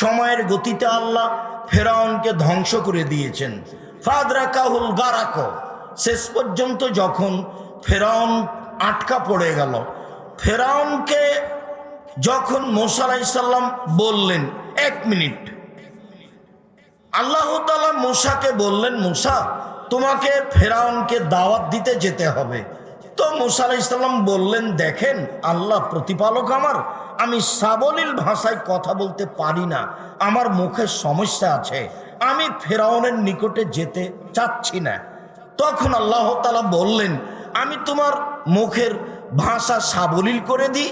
সময়ের গতিতে আল্লাহ ফেরাউনকে ধ্বংস করে দিয়েছেন। ফাদরা কাহুল গারাক শেষ পর্যন্ত যখন ফেরাউন আটকা পড়ে গেল, ফেরাউনকে যখন মোসা আলাইসাল্লাম বললেন, এক মিনিট, আল্লাহ তালা মুসাকে বললেন, মুসা, তোমাকে ফেরাউনকে দাওয়াত দিতে যেতে হবে। তো মুসা আলাইসাল্লাম বললেন, দেখেন, আল্লাহ প্রতিপালক আমার। আমি সাবলীল ভাষায় কথা বলতে পারি না। আমার মুখের সমস্যা আছে। আমি ফেরাউনের নিকটে যেতে চাচ্ছি না। তখন আল্লাহ তালা বললেন, আমি তোমার মুখের ভাষা সাবলীল করে দিই।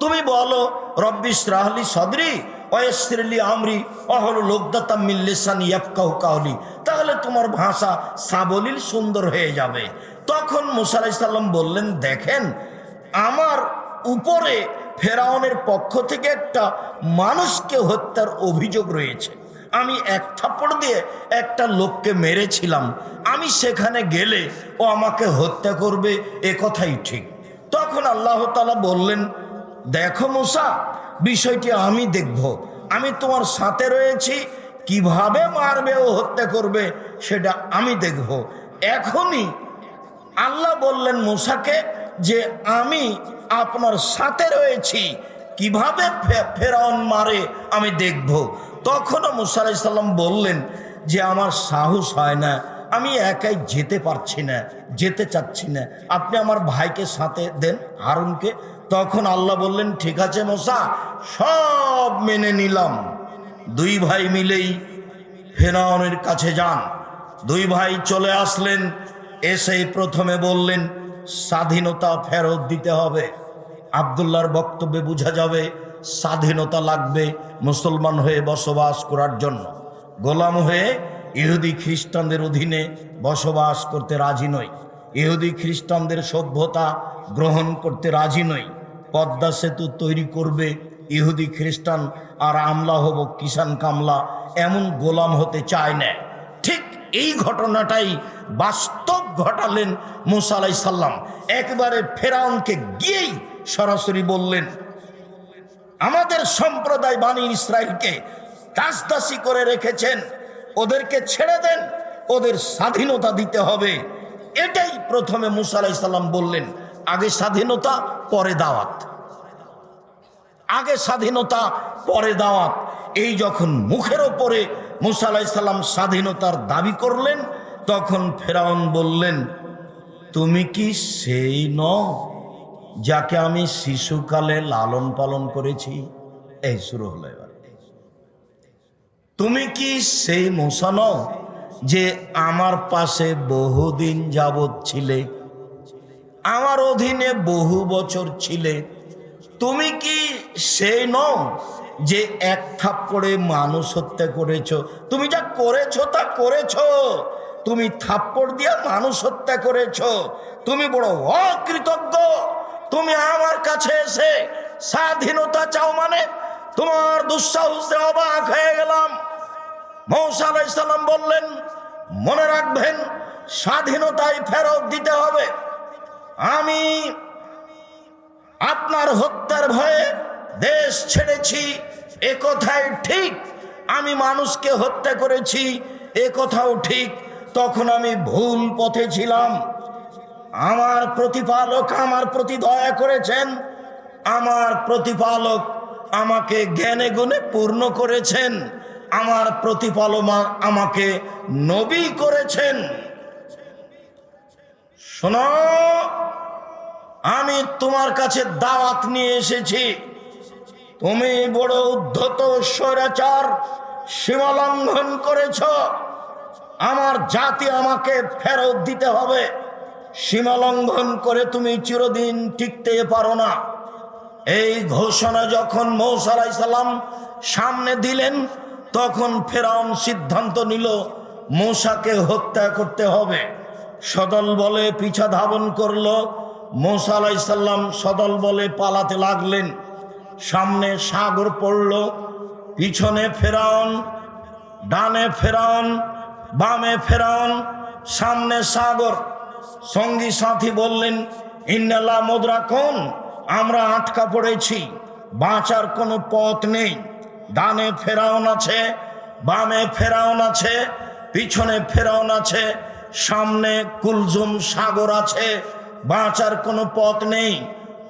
তুমি বলো রব্বিস রাহলি সদরি অয়সলি আমরি, অহল লোকদাতা মিল্লেসান ইয়াফকাহু কাহলি তাহলে তোমার ভাষা সাবলীল সুন্দর হয়ে যাবে। তখন মুসা বললেন, দেখেন, আমার উপরে ফেরাউনের পক্ষ থেকে একটা মানুষকে হত্যার অভিযোগ রয়েছে। আমি এক থাপ্পড় দিয়ে একটা লোককে মেরেছিলাম। আমি সেখানে গেলে ও আমাকে হত্যা করবে, এ কথাই ঠিক। তখন আল্লাহ তালা বললেন, দেখো মুসা, বিষয়টি আমি দেখব। আমি তোমার সাথে রয়েছি। কীভাবে মারবে ও হত্যা করবে, সেটা আমি দেখব। এখনই আল্লাহ বললেন মুসাকে যে আমি আপনার সাথে রয়েছি, কীভাবে ফেরাউন মারে আমি দেখব। তখনও মুসা আলাইসাল্লাম বললেন যে আমার সাহস হয় না, আমি একাই যেতে পারছি না, যেতে চাচ্ছি না। আপনি আমার ভাইকে সাথে দেন, হারুনকে। তখন আল্লাহ বললেন, ঠিক আছে মোসা, সব মেনে নিলাম। দুই ভাই মিলেই ফেরাউনের কাছে যান। দুই ভাই চলে আসলেন এসেই প্রথমে বললেন, স্বাধীনতা ফেরত দিতে হবে। আবদুল্লার বক্তব্যে বোঝা যাবে, স্বাধীনতা লাগবে মুসলমান হয়ে বসবাস করার জন্য। গোলাম হয়ে ইহুদি খ্রিস্টানদের অধীনে বসবাস করতে রাজি নই। ইহুদি খ্রিস্টানদের সভ্যতা গ্রহণ করতে রাজি নই। পদ্মা সেতু তৈরি করবে ইহুদি খ্রিস্টান, আর আমলা হব কিষান কামলা, এমন গোলাম হতে চায় না। এই ঘটনাটাই বাস্তব ঘটালেন মুসা সাল্লাম একবারে ফেরাউনকে গিয়েই সরাসরি বললেন, আমাদের সম্প্রদায় বাণী ইসরায়েলকে দাসদাসী করে রেখেছেন। ওদেরকে ছেড়ে দেন, ওদের স্বাধীনতা দিতে হবে। এটাই প্রথমে মুসা আলাইসাল্লাম বললেন, আগে স্বাধীনতা, পরে দাওয়াত। আগে স্বাধীনতা, পরে দাওয়াত। এই যখন মুখের ওপরে মুসা আলাইসাল্লাম স্বাধীনতার দাবি করলেন, তখন ফেরাউন বললেন, তুমি কি সেই নও যাকে আমি শিশুকালে লালন পালন করেছি? এই শুরু হলো এবার। তুমি কি সেই মশা নও যে আমার পাশে বহুদিন যাবৎ ছিলে? আমার অধীনে বহু বছর ছিলে। তুমি কি সেই নও যে এক থাপ্পড়ে মানুষ হত্যা করেছ। তুমি যা করেছ তা করেছ। তুমি থাপ্পড় দিয়া মানুষ হত্যা করেছ। তুমি বড় অকৃতজ্ঞ। তুমি আমার কাছে এসে স্বাধীনতা চাও মানে তোমার দুঃসাহসে অবাক হয়ে গেলাম। মৌসা বললেন, মনে রাখবেন, স্বাধীনতায় ফেরত দিতে হবে। আমি আপনার হত্যার ভয়ে দেশ ছেড়েছি। এ ঠিক। আমি মানুষকে হত্যা করেছি, এ কথাও ঠিক। তখন আমি ভুল পথে ছিলাম। আমার প্রতিপালক আমার প্রতি দয়া করেছেন। আমার প্রতিপালক আমাকে জ্ঞানে গুণে পূর্ণ করেছেন। আমার প্রতিপালমা আমাকে নবী করেছেন। শোনো, আমি তোমার কাছে দাওয়াত নিয়ে এসেছি। তুমি বড় উদ্ধত স্বৈরাচার, সীমালঙ্ঘন করেছ। আমার জাতি আমাকে ফেরত দিতে হবে। সীমালঙ্ঘন করে তুমি চিরদিন টিকতে পারো না। এই ঘোষণা যখন মৌসা আলাইসাল্লাম সামনে দিলেন, তখন ফেরাউন সিদ্ধান্ত নিল, মৌসাকে হত্যা করতে হবে। সদল বলে পিছা ধাবন করল। মৌসা আলাইসাল্লাম সদল বলে পালাতে লাগলেন। সামনে সাগর পড়ল, পিছনে ফেরাউন, ডানে ফেরাউন, বামে ফেরাউন, সামনে সাগর। সঙ্গী সাথী বললেন ইন্নালা মুদ্রা কোন? আমরা আটকা পড়েছি, বাঁচার কোনো পথ নেই। ডানে ফেরাউন আছে, বামে ফেরাউন আছে, পিছনে ফেরাউন আছে, সামনে কুলজুম সাগর আছে, বাঁচার কোনো পথ নেই।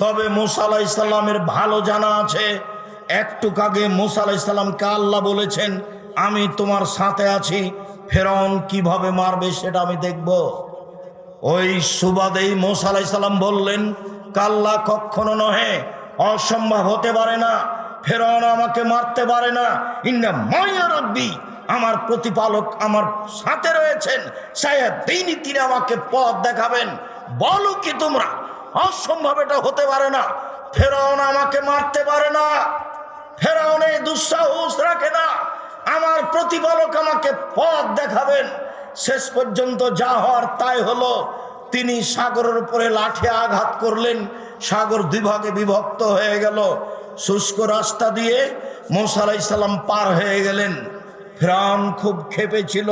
তবে মুসা আলাইসাল্লামের ভালো জানা আছে। একটু আগে মুসা আলাইসাল্লামকে আল্লাহ বলেছেন, আমি তোমার সাথে আছি ফেরন কীভাবে মারবে সেটা আমি দেখব। ওই সুবাদেই মোসা আলাইসাল্লাম বললেন, কাল্লা কখনো নহে, অসম্ভব হতে পারে না ফেরন আমাকে মারতে পারে না। ইন্না মাইয়া রব্বি, আমার প্রতিপালক আমার সাথে রয়েছেন সায়াদিনই তিনি আমাকে পথ দেখাবেন। বলো কি তোমরা? অসম্ভব এটা হতে পারে না। ফেরাউন আমাকে মারতে পারে না। ফেরাউনে দুঃসাহস রাখে না। আমার প্রতিপালক আমাকে পথ দেখাবেন। শেষ পর্যন্ত যা হওয়ার তাই হলো। তিনি সাগরের উপরে লাঠি আঘাত করলেন। সাগর দুই ভাগে বিভক্ত হয়ে গেল। শুষ্ক রাস্তা দিয়ে মোসা আলাইসাল্লাম পার হয়ে গেলেন। ফেরাউন খুব ক্ষেপে ছিল,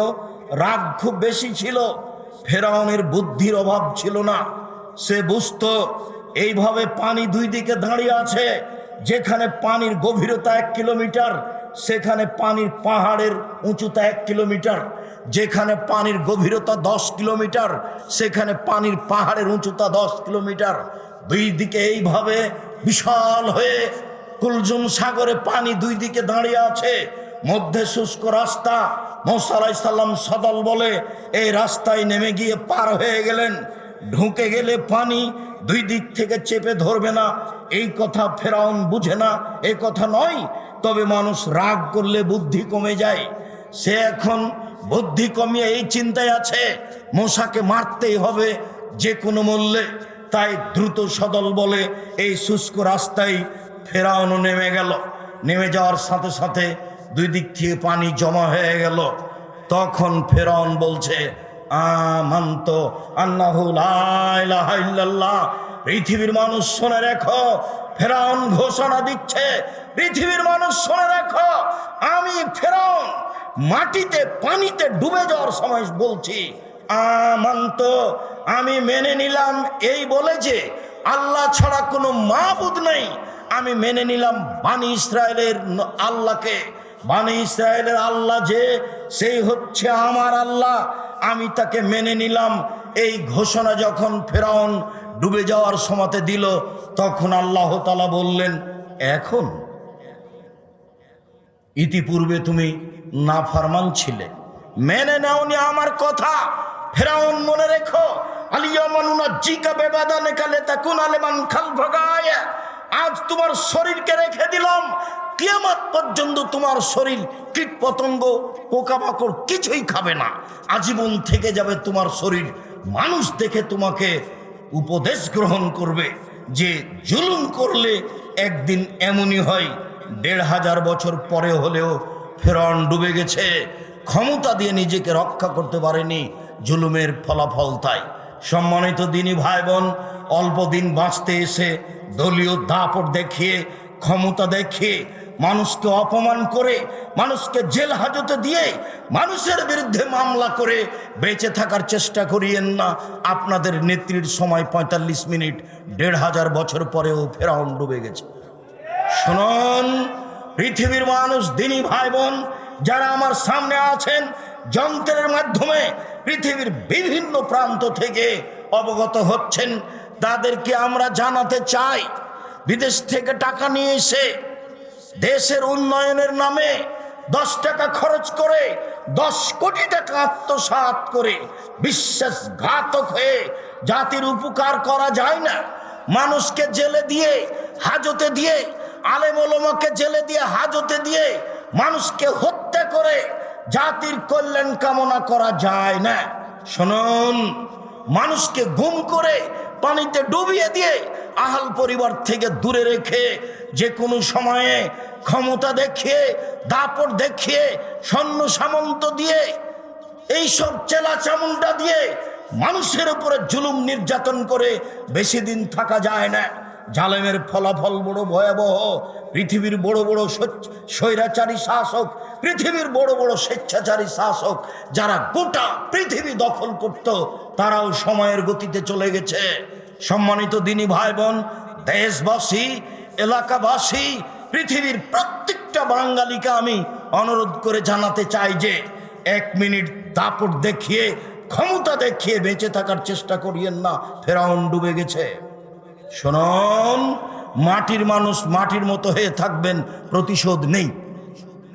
রাগ খুব বেশি ছিল। ফেরাউনের বুদ্ধির অভাব ছিল না। সে বুঝতো, এইভাবে পানি দুই দিকে দাঁড়িয়ে আছে, যেখানে পানির গভীরতা এক কিলোমিটার, সেখানে পানির পাহাড়ের উঁচুতা এক কিলোমিটার, যেখানে পানির গভীরতা দশ কিলোমিটার, সেখানে পানির পাহাড়ের উঁচুতা দশ কিলোমিটার। দুই দিকে এইভাবে বিশাল হয়ে কুলজুম সাগরে পানি দুই দিকে দাঁড়িয়ে আছে। মধ্যে শুষ্ক রাস্তা মোসালাই সাল্লাম সদল বলে, এই রাস্তায় নেমে গিয়ে পার হয়ে গেলেন। ঢুকে গেলে পানি দুই দিক থেকে চেপে ধরবে না। এই কথা ফেরাউন বুঝে না এই কথা নয়, তবে মানুষ রাগ করলে বুদ্ধি কমে যায়। সে এখন বুদ্ধি কমিয়ে এই চিন্তায় আছে, মশাকে মারতেই হবে যে কোনো মূল্যে। তাই দ্রুত সদল বলে এই শুষ্ক রাস্তায় ফেরাউনও নেমে গেল। নেমে যাওয়ার সাথে সাথে দুই দিক থেকে পানি জমা হয়ে গেল। তখন ফেরাউন বলছে আমান্ত পৃথিবীর মানুষ শুনে রেখো, ফেরাউন ঘোষণা দিচ্ছে, পৃথিবীর মানুষ শুনে রেখো, আমি ফেরাউন মাটিতে পানিতে ডুবে যাওয়ার সময় বলছি, আমান্ত, আমি মেনে নিলাম এই বলে যে, আল্লাহ ছাড়া কোনো মাবুদ নেই। আমি মেনে নিলাম বানি ইসরায়েলের আল্লাহকে। বানি ইসরায়েলের আল্লাহ যে, সেই হচ্ছে আমার আল্লাহ। আমি তাকে মেনে নিলাম। এই ঘোষণা যখন ফেরাউন ডুবে যাওয়ার সময়তে দিল, তখন আল্লাহ তালা বললেন, এখন ইতিপূর্বে তুমি না ফরমান ছিলে। মেনে নাওনি আমার কথা। ফেরাউন, মনে রেখো আজ তোমার শরীরকে রেখে দিলাম। কিয়ামত পর্যন্ত তোমার শরীর কীট পতঙ্গ পোকামাকড় কিছুই খাবে না। আজীবন থেকে যাবে তোমার শরীর। মানুষ দেখে তোমাকে উপদেশ গ্রহণ করবে যে জুলুম করলে একদিন এমনই হয়, দেড় হাজার বছর পরে হলেও ফেরন ডুবে গেছে। ক্ষমতা দিয়ে নিজেকে রক্ষা করতে পারেনি, জুলুমের ফলাফল তাই। সম্মানিত দিনী ভাই বোন অল্প দিন বাঁচতে এসে দলীয় দাপট দেখিয়ে, ক্ষমতা দেখিয়ে মানুষকে অপমান করে, মানুষকে জেল হাজতে দিয়ে মানুষের বিরুদ্ধে মামলা করে বেঁচে থাকার চেষ্টা করিয়েন না। আপনাদের নেত্রীর সময় পঁয়তাল্লিশ মিনিট, দেড় হাজার বছর পরেও ফেরাউন ডুবে গেছে। শুনুন, পৃথিবীর মানুষ, দিনী ভাই বোন যারা আমার সামনে আছেন, যন্ত্রের মাধ্যমে পৃথিবীর বিভিন্ন প্রান্ত থেকে অবগত হচ্ছেন। তাদেরকে আমরা জানাতে চাই, বিদেশ থেকে টাকা নিয়ে এসে দেশের উন্নয়নের নামে দশ টাকা খরচ করে দশ কোটি টাকা আত্মসাৎ করে বিশ্বাসঘাতক হয়ে জাতির উপকার করা যায় না। মানুষকে জেলে দিয়ে, হাজতে দিয়ে, আলেম ওলমাকে জেলে দিয়ে, হাজতে দিয়ে মানুষকে হত্যা করে জাতির কল্যাণ কামনা করা যায় না। শুনুন, মানুষকে গুম করে পানিতে ডুবিয়ে দিয়ে আহাল পরিবার থেকে দূরে রেখে যে কোনো সময়ে ক্ষমতা দেখিয়ে, দাপট দেখিয়ে, সৈন্য সামন্ত দিয়ে, এইসব চেলা চামুন্ডা দিয়ে মানুষের উপরে জুলুম নির্যাতন করে বেশি দিন থাকা যায় না। জালেমের ফলাফল বড় ভয়াবহ। পৃথিবীর বড় বড় স্বৈরাচারী শাসক, পৃথিবীর বড় বড় স্বেচ্ছাচারী শাসক যারা গোটা পৃথিবী দখল করত, তারাও সময়ের গতিতে চলে গেছে। সম্মানিত দিনী ভাই বোন দেশবাসী, এলাকাবাসী, পৃথিবীর প্রত্যেকটা বাঙালিকে আমি অনুরোধ করে জানাতে চাই যে এক মিনিট দাপট দেখিয়ে, ক্ষমতা দেখিয়ে বেঁচে থাকার চেষ্টা করিয়েন না, ফেরাউন ডুবে গেছে। শুনুন, মাটির মানুষ মাটির মতো হয়ে থাকবেন, প্রতিশোধ নেই।